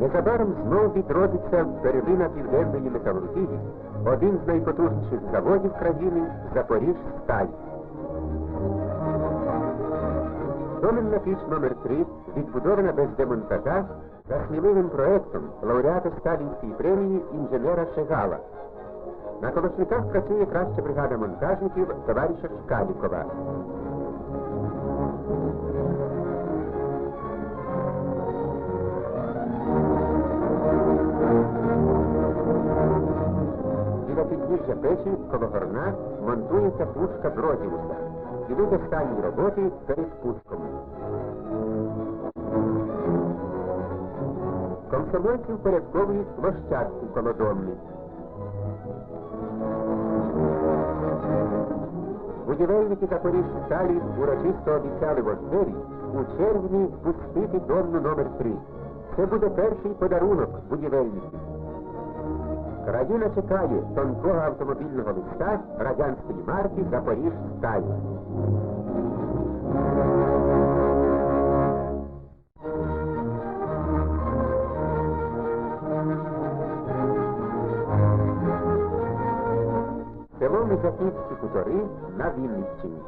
Незабаром знов відродиться первина південної металургії, один з найпотужніших заводів країни Запоріжсталь. Доменна піч номер 3 відбудована без демонтажа за сміливим проектом лауреата Сталінської премії інженера Шегала. На колосниках працює краща бригада монтажників товариша Шкалікова. Біля печі коло горна монтується пушка Бродіуса. Ідуть останні роботи перед пуском. Комсомольці впорядковують площадку коло домни. Будівельники Запоріжжя сталі урочисто обіцяли вождеві у червні пустити домну номер 3 Це буде перший подарунок будівельників. Країна чекає тонкого автомобільного листа радянської марки Запоріжсталь. Село Мизаківські хутори на Вінниччині.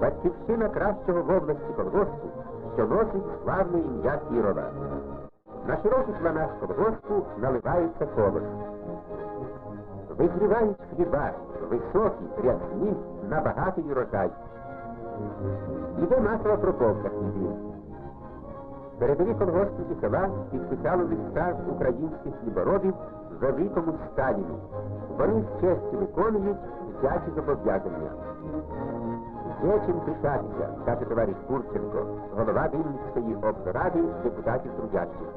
Батьківщина кращого в області колгоспу, що носить славне ім'я Кірова. На широких ланах колгоспу наливається колос. Визрівають хліба, високі, рясні, на багатий урожай. Іде масова проповка хлібів. Передові колгоспники села підписали листа українських хліборобів великому Сталіну. Вони з честю виконують дитячі зобов'язання. Є чим пишатися, каже товариш Курченко, голова Вінницької облради депутатів трудящих.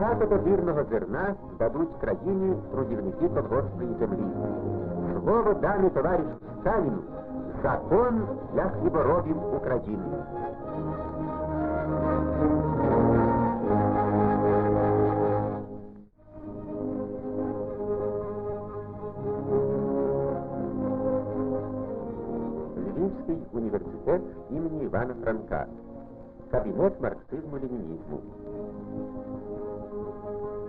Багато добірного зерна дадуть країні трудівники колгоспної землі. Слово дане товаришу Сталіну закон для хліборобів України. Львівський університет імені Івана Франка. Кабінет марксизму-ленінізму.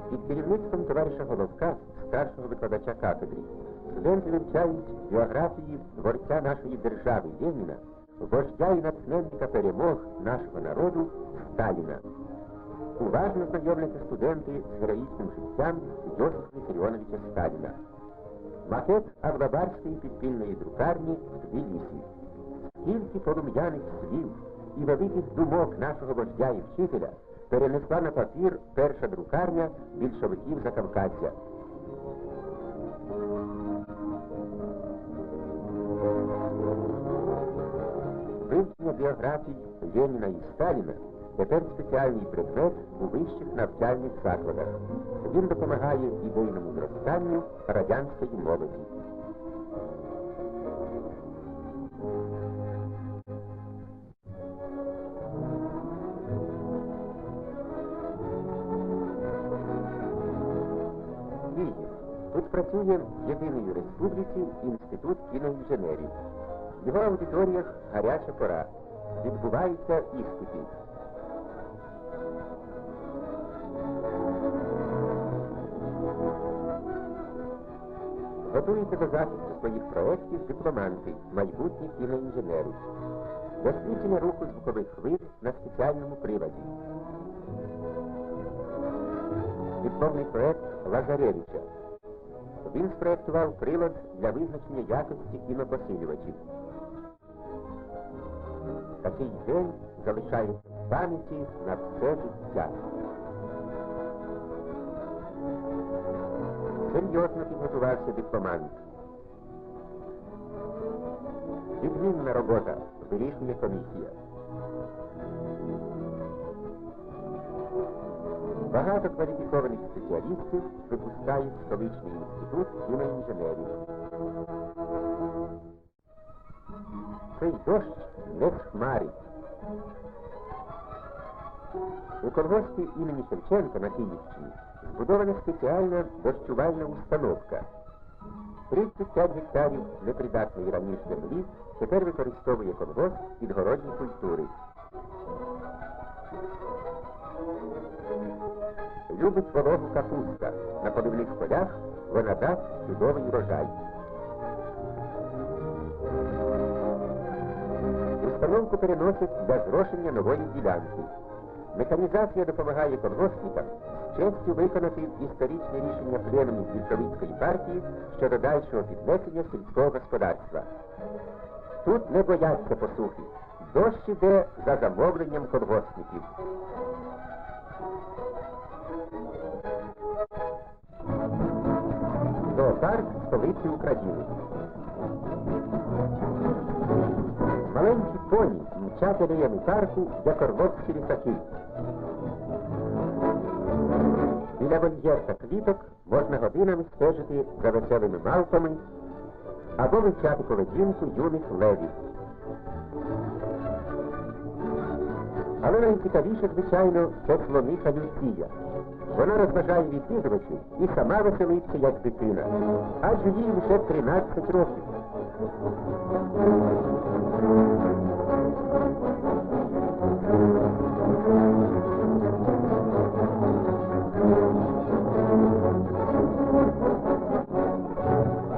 Під керівництвом товариша Головка, старшого викладача кафедри, студенти вивчають біографії творця нашої держави Єніна, вождя і натхненника перемог нашого народу Сталіна. Уважно знайомляться студенти з героїчним життям Йосифа Вісаріоновича Сталіна. Макет Авлабарської підпільної друкарні в Тбілісі. Скільки полум'яних слів і великих думок нашого вождя і вчителя перенесла на папір перша друкарня більшовиків Закавкаття. Вивчення біографій Леніна і Сталіна тепер спеціальний предмет у вищих навчальних закладах. Він допомагає ідейному зростанню радянської молоді. Працює єдиний у республіці інститут кіноінженерів. В його аудиторіях гаряча пора. Відбуваються іспити. Готуються до захисту своїх проєктів дипломанти, майбутні кіноінженери. Дослідження руху звукових хвиль на спеціальному приладі. Дипломний проєкт Лазаревича. Він спроєктував прилад для визначення якості кінопосилювачів. Такий день залишається в пам'яті на все життя. Серйозно підготувався дипломант. Відмінна робота, вирішує комісія. Багато кваліфікованих спеціалістів випускають столичний інститут кіноінженерів. Цей дощ не хмарить. У колгоспі імені Шевченка на Київщині збудована спеціальна дощувальна установка. 35 гектарів непридатної раніше землі тепер використовує колгосп підгородні культури. Любить вологу капуста. На поливних полях вона дасть чудовий урожай. Установку переносять для зрошення нової ділянки. Механізація допомагає колгоспникам з честю виконати історичне рішення пленумів більшовицької партії щодо дальшого піднесення сільського господарства. Тут не бояться посухи. Дощ іде за замовленням колгоспників. Столиці України. Маленькі поні мчать алеями парку, як орловські літаки. Біля вольєр та квіток можна годинами стежити за веселими мавпами або вивчати поведінку юних левів. Але найцікавіше, звичайно, це слониха Люція. Вона розважає відвідувачів і сама веселиться, як дитина. Адже їй лише 13 років.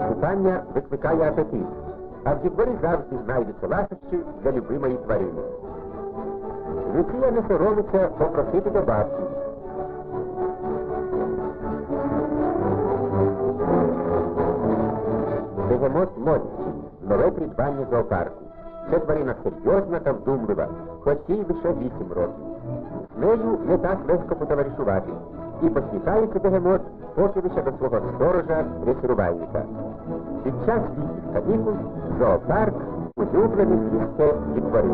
Купання викликає апетит, а в діборі завжди знайдуться ласощі для любимої тварини. Люція не соромиться попросити до бабці. Бегемот Модці, нове придбання зоопарку. Це тварина серйозна та вдумлива, хоч їй лише 8 років. З нею не так легко потоваришувати. І посміхається бегемот, поки лише до свого сторожа дресирувальника. Під час літніх канікул зоопарк улюблене місце дітвори.